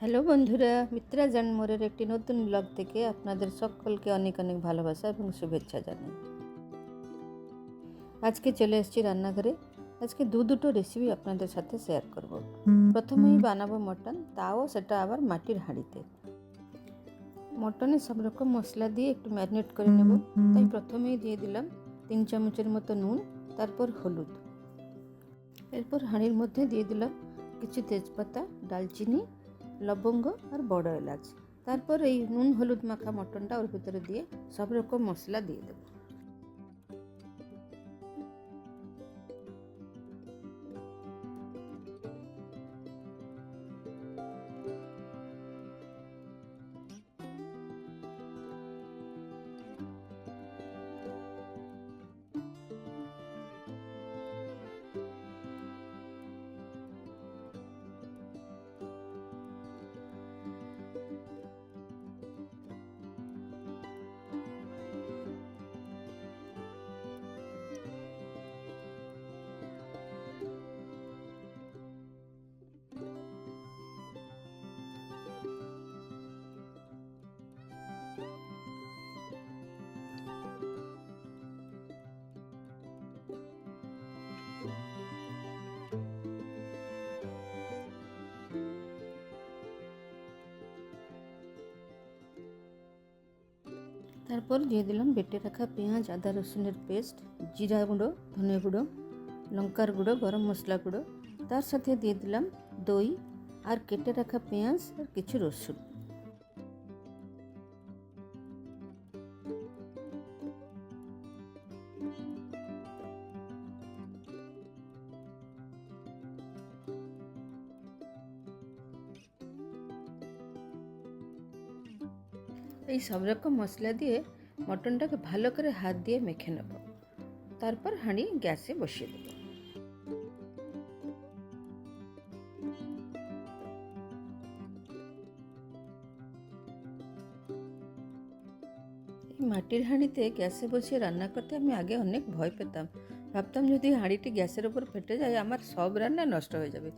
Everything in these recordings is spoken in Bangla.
হ্যালো বন্ধুরা, মিত্রা জানমোরের একটি নতুন ব্লগ থেকে আপনাদের সকলকে অনেক অনেক ভালোবাসা এবং শুভেচ্ছা জানাই। আজকে চলে এসেছি রান্নাঘরে। আজকে দু দুটো রেসিপি আপনাদের সাথে শেয়ার করব। প্রথমেই বানাবো মটন, তাও সেটা আবার মাটির হাঁড়িতে। মটনে সব রকম মশলা দিয়ে একটু ম্যারিনেট করে নেব। তাই প্রথমেই দিয়ে দিলাম তিন চামচের মতো নুন, তারপর হলুদ। এরপর হাঁড়ির মধ্যে দিয়ে দিলাম কিছু তেজপাতা, ডালচিনি লবঙ্গ আর বড় এলাচ তারপর এই নুন হলুদ মাখা মটনটা ওর ভিতরে দিয়ে সব রকম মশলা দিয়ে দেবো তারপর দিয়ে দিলাম বেটে রাখা পেঁয়াজ, আদা রসুনের পেস্ট, জিরা গুঁড়ো, ধনে গুঁড়ো, লঙ্কার গুঁড়ো, গরম মশলা গুঁড়ো। তার সাথে দিয়ে দিলাম দই আর কেটে রাখা পেঁয়াজ আর কিছু রসুন। এই সব রকম মশলা দিয়ে মটনটাকে ভালো করে হাত দিয়ে মেখে নেব। তারপর হাঁড়ি গ্যাসে বসিয়ে দেবো। এই মাটির হাঁড়িতে গ্যাসে বসিয়ে রান্না করতে আমি আগে অনেক ভয় পেতাম। ভাবতাম যদি হাঁড়িটি গ্যাসের ওপর ফেটে যায়, আমার সব রান্না নষ্ট হয়ে যাবে।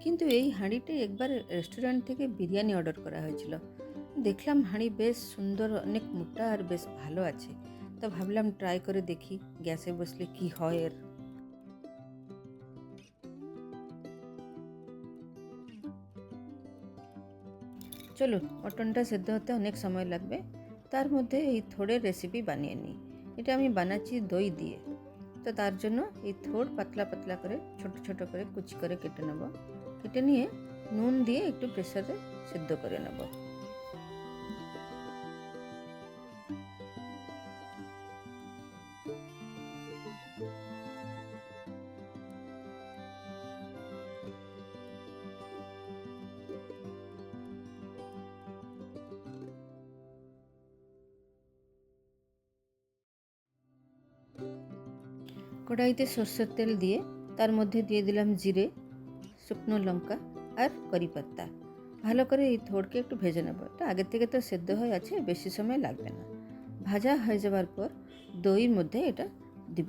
কিন্তু এই হাঁড়িটি একবার রেস্টুরেন্ট থেকে বিরিয়ানি অর্ডার করা হয়েছিল। দেখলাম হাঁড়ি বেশ সুন্দর, অনেক মোটা আর বেশ ভালো আছে। তো ভাবলাম ট্রাই করে দেখি, গ্যাসে বসলে কি হয় এর? চলুন, মটনটা সেদ্ধ হতে অনেক সময় লাগবে। তার মধ্যে এই থোড়ের রেসিপি বানিয়ে নিই। এটা আমি বানাচ্ছি দই দিয়ে। তো তার জন্য এই থোড় পাতলা পাতলা করে, ছোট ছোট করে কুচি করে কেটে নেব। কেটে নিয়ে নুন দিয়ে একটু প্রেসারে সেদ্ধ করে নেব। কড়াইতে সর্ষের তেল দিয়ে তার মধ্যে দিয়ে দিলাম জিরে, শুকনো লঙ্কা আর করি পাতা ভালো করে এই থোড়কে একটু ভেজে নেব। এটা আগের থেকে তো সেদ্ধ হয়ে আছে, বেশি সময় লাগবে না। ভাজা হয়ে যাওয়ার পর দইয়ের মধ্যে এটা দিব।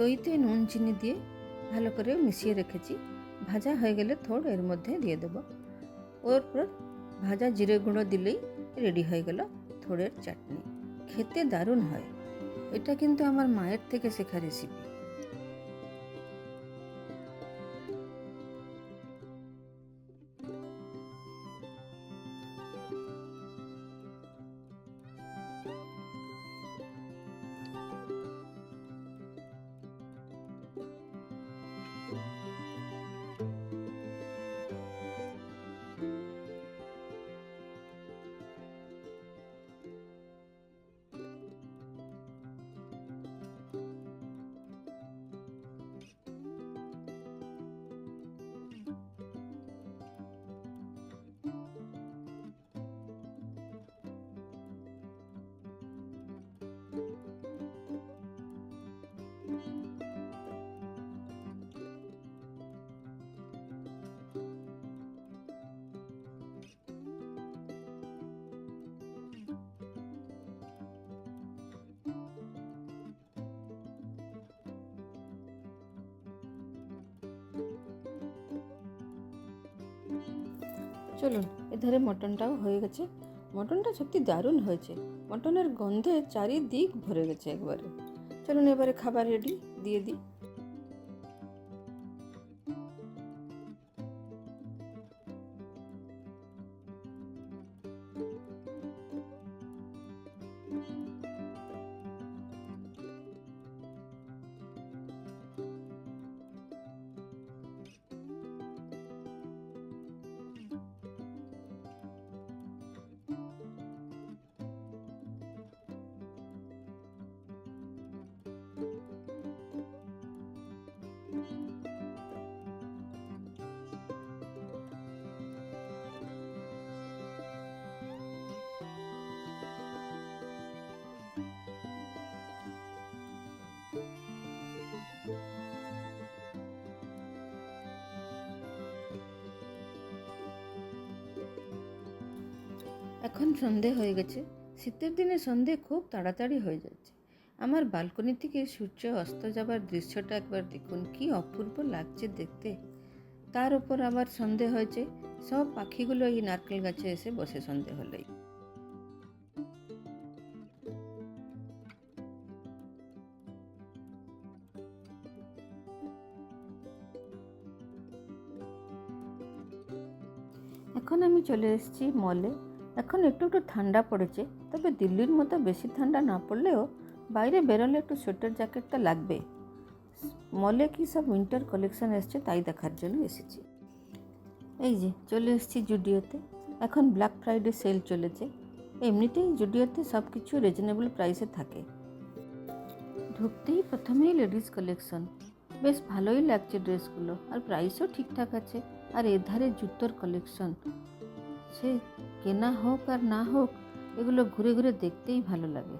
দইতে নুন, চিনি দিয়ে ভালো করে মিশিয়ে রেখেছি। ভাজা হয়ে গেলে থোড় এর মধ্যে দিয়ে দেব। ওর পর ভাজা জিরে গুঁড়ো দিলেই রেডি হয়ে গেল থোড়ের চাটনি। খেতে দারুণ হয়। এটা কিন্তু আমার মায়ের থেকে শেখা রেসিপি চলুন, এধারে মটনটাও হয়ে গেছে। মটনটা সত্যি দারুণ হয়েছে। মটনের গন্ধে চারিদিক ভরে গেছে একবারে। চলুন এবারে খাবার রেডি দিয়ে দিই। এখন সন্ধে হয়ে গেছে। শীতের দিনে সন্ধে খুব তাড়াতাড়ি হয়ে যাচ্ছে। আমার বালকনি থেকে সূর্য অস্ত যাবার দৃশ্যটা একবার দেখুন, কি অপূর্ব লাগছে দেখতে। তার উপর আবার সন্ধে হয়েছে। সব পাখিগুলো এই নারকেল গাছে এসে বসে সন্ধে হলেই। এখন আমি চলে এসেছি মলে এখন একটু একটু ঠান্ডা পড়েছে, তবে দিল্লির মতো বেশি ঠান্ডা না পড়লেও বাইরে বেরোলে একটু সোয়েটার জ্যাকেটটা লাগবে। মলে কি সব উইন্টার কালেকশন এসছে তাই দেখার জন্য এসেছি। এই যে, চলে এসেছি জুডিওতে। এখন ব্ল্যাক ফ্রাইডে সেল চলেছে। এমনিতেই জুডিওতে সব কিছু রিজনেবল প্রাইসে থাকে। ঢুকতেই প্রথমেই লেডিস কালেকশন বেশ ভালোই লাগছে ড্রেসগুলো, আর প্রাইসও ঠিকঠাক আছে। আর এধারে জুতোর কালেকশন সে কেনা হোক আর না হোক এগুলো ঘুরে ঘুরে দেখতেই ভালো লাগে।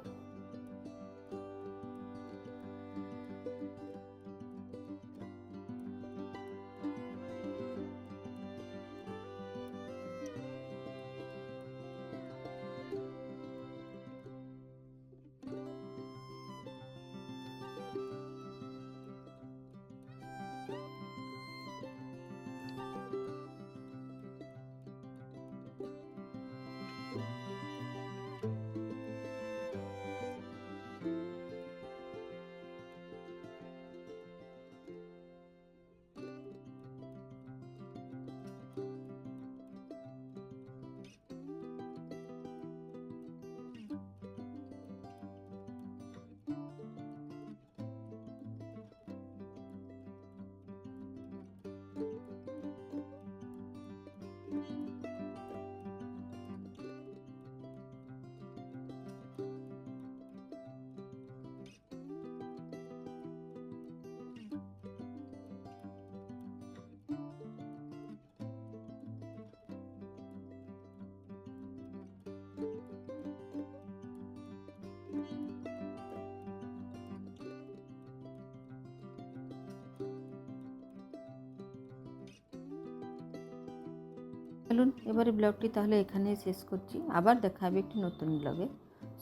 চলুন, এবারে ব্লগটি তাহলে এখানেই শেষ করছি। আবার দেখা হবে একটি নতুন ব্লগে।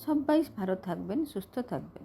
সবাই ভালো থাকবেন, সুস্থ থাকবেন।